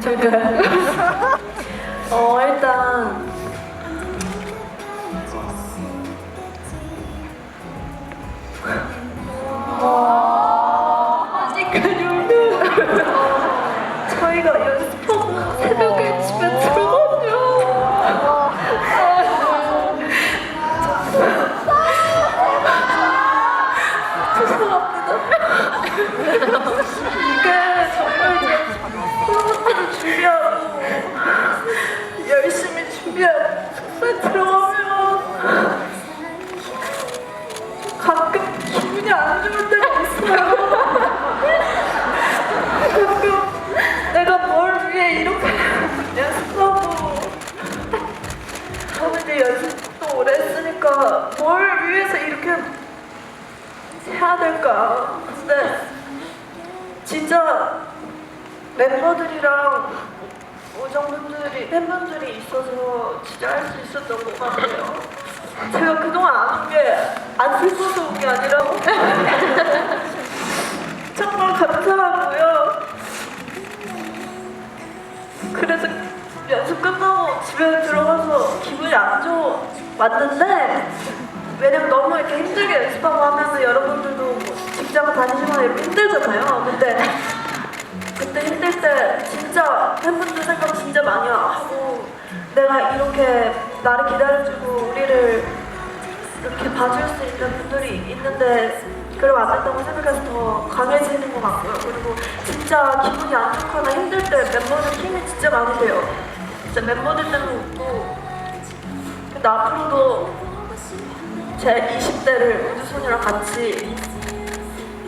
저희가요? 어 일단 아직까지 안 좋을 때가 있어요. 가끔 내가 뭘 위해 이렇게 연습하고 저는 이제 연습도 오래 했으니까 뭘 위해서 이렇게 해야 될까? 근데 진짜 멤버들이랑 우정분들이 팬분들이 있어서 진짜 할 수 있었던 것 같아요. 제가 그동안 안온게 그래서 연습 끝나고 집에 들어가서 기분이 안 좋아 왔는데 왜냐면 너무 이렇게 힘들게 연습하고 하면서 여러분들도 뭐 직장 다니시거나 이렇게 힘들잖아요. 근데 그때 힘들 때 진짜 팬분들 생각 진짜 많이 하고 내가 이렇게 나를 기다려주고 우리를 이렇게 봐줄 수 있는 분들이 있는데 그럼 안 된다고 생각해서 더 강해지는 것 같고요. 그리고 진짜 기분이 안 좋거나 힘들 때 멤버들 힘이 진짜 많이 돼요. 진짜 멤버들 때문에 웃고 근데 앞으로도 제 20대를 우주소녀랑 같이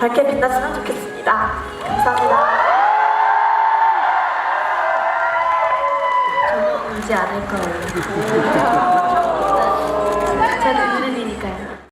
밝게 빛났으면 좋겠습니다. 감사합니다. 저는 울지 않을 거예요.